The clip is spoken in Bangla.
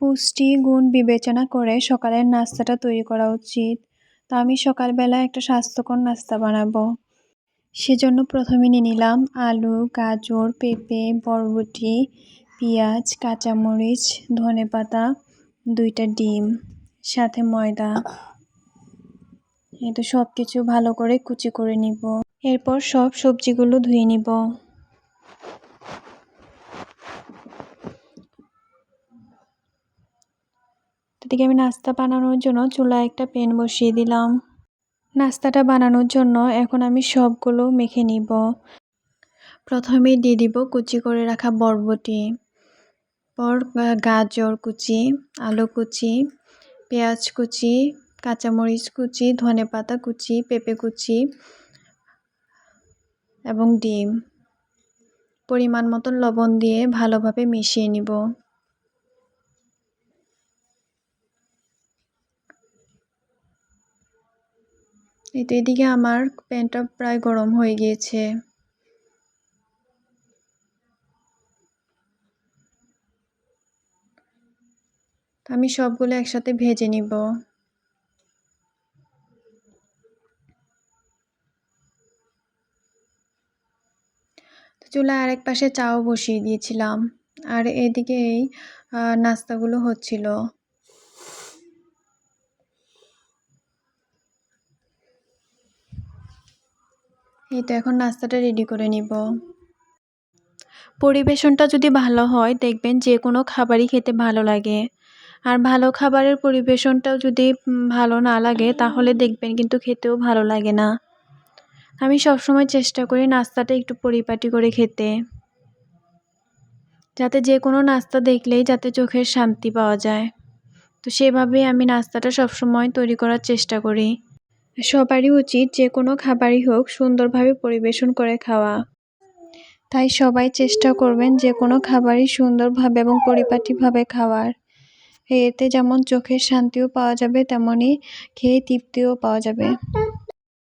পুষ্টি গুণ বিবেচনা করে সকালের নাস্তাটা তৈরি করা উচিত। তো আমি সকালবেলা একটা স্বাস্থ্যকর নাস্তা বানাবো। সেজন্য প্রথমে নিয়ে নিলাম আলু, গাজর, পেঁপে, বরবটি, পেঁয়াজ, কাঁচামরিচ ধনে পাতা দুইটা ডিম, সাথে ময়দা। এই তো সব কিছু ভালো করে কুচি করে নিব। এরপর সব সবজিগুলো ধুয়ে নিব। এদিকে আমি নাস্তা বানানোর জন্য চুলায় একটা প্যান বসিয়ে দিলাম। নাস্তাটা বানানোর জন্য এখন আমি সবগুলো মেখে নিব। প্রথমে দিয়ে দিব কুচি করে রাখা বরবটি, পর গাজর কুচি, আলু কুচি, পেঁয়াজ কুচি, কাঁচামরিচ কুচি ধনে পাতা কুচি, পেঁপে কুচি এবং ডিম। পরিমাণ মতন লবণ দিয়ে ভালোভাবে মিশিয়ে নিব। এই তো এদিকে আমার প্যানটা প্রায় গরম হয়ে গিয়েছে। আমি সবগুলো একসাথে ভেজে নিব। চুলা আরেক পাশে চাও বসিয়ে দিয়েছিলাম। আর এদিকে এই নাস্তাগুলো হচ্ছিল। এই তো এখন নাস্তাটা রেডি করে নিব। পরিবেশনটা যদি ভালো হয়, দেখবেন যে কোনো খাবারই খেতে ভালো লাগে। আর ভালো খাবারের পরিবেশনটাও যদি ভালো না লাগে, তাহলে দেখবেন কিন্তু খেতেও ভালো লাগে না। আমি সবসময় চেষ্টা করি নাস্তাটা একটু পরিপাটি করে খেতে। যাতে যে কোনো নাস্তা দেখলেই যাতে চোখের শান্তি পাওয়া যায়। তো সেভাবেই আমি নাস্তাটা সবসময় তৈরি করার চেষ্টা করি। সবারই উচিত যে কোনো খাবারই হোক সুন্দরভাবে পরিবেশন করে খাওয়া। তাই সবাই চেষ্টা করবেন যে কোনো খাবারই সুন্দরভাবে এবং পরিপাটিভাবে খাওয়ার। এতে যেমন চোখের শান্তিও পাওয়া যাবে তেমনই খেয়ে তৃপ্তিও পাওয়া যাবে।